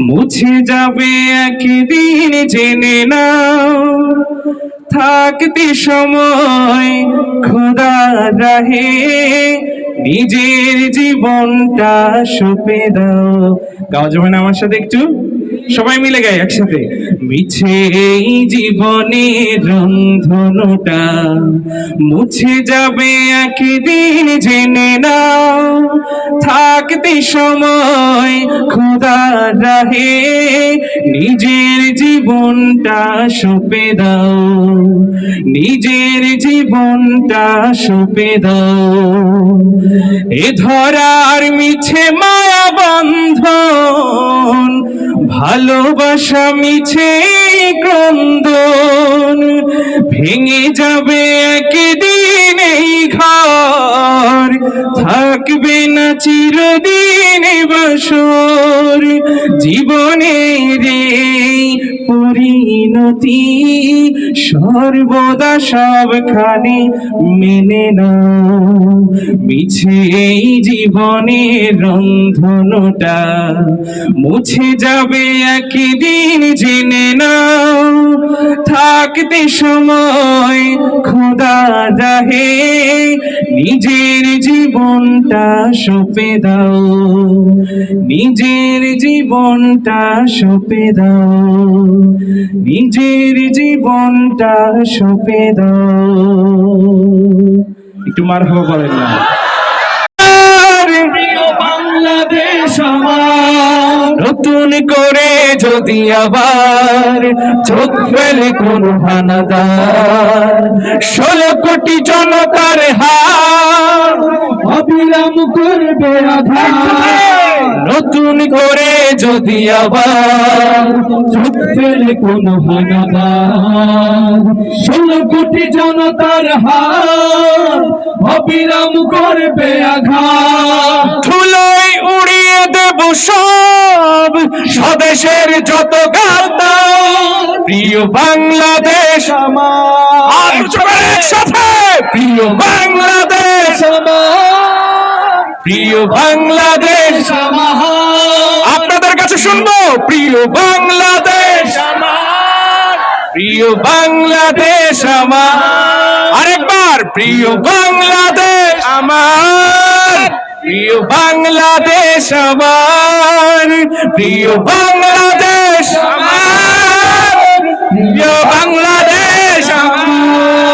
মুছে যাবে একদিন জেনে নাও। থাকতে সময় খোদা রাহে, নিজের জীবনটা সপে দাও। গাওয়া যাবে না আমার সাথে একটু? সবাই মিলে গাই একসাথে। মিছে এই জীবনের রন্ধনটা, মুছে যাবে একদিন জেনে নাও। থাকতে সময় খোদা রাহে, নিজের জীবনটা সপে দাও, নিজের জীবনটা সপে দাও। এ ধরার মিছে মায়া বন্ধন, ভালোবাসা মিছে ক্রন্দন, ভেঙে যাবে থাকবে না চিরদিন বসর। জীবনের পরিণতি সর্বদা সবখানে মেনে নাও। মিছে এই জীবনের রন্ধনটা মুছে যাবে একদিন জেনে নাও। থাকতে সময় খোদা রাহে, নিজের জীবনটা সপে দাও। নিজের জীবনটা সপে দাও। নিজের জীবনটা সপে দাও। একটু মার হব বলেন না। বাংলাদেশ নতুন করে যদি আবার চোখ ফেলে কোন হানাদার, ষোলো কোটি জনতার হার অবিরাম করবে নতুন করে যদি আবার কোন হানাদার। ষোলো কোটি জনতার হার অবিরাম করবে আঘাত। ধুলোয় উড়িয়ে দেব সব স্বদেশের যত গাতা প্রিয় বাংলাদেশ আমার। প্রিয় বাংলাদেশ। আমার। প্রিয় বাংলাদেশ, আপনাদের কাছে শুনব, প্রিয় বাংলাদেশ প্রিয় বাংলাদেশ আমার। আরেকবার, প্রিয় বাংলাদেশ আমার, প্রিয় বাংলাদেশ আমার, প্রিয় বাংলাদেশ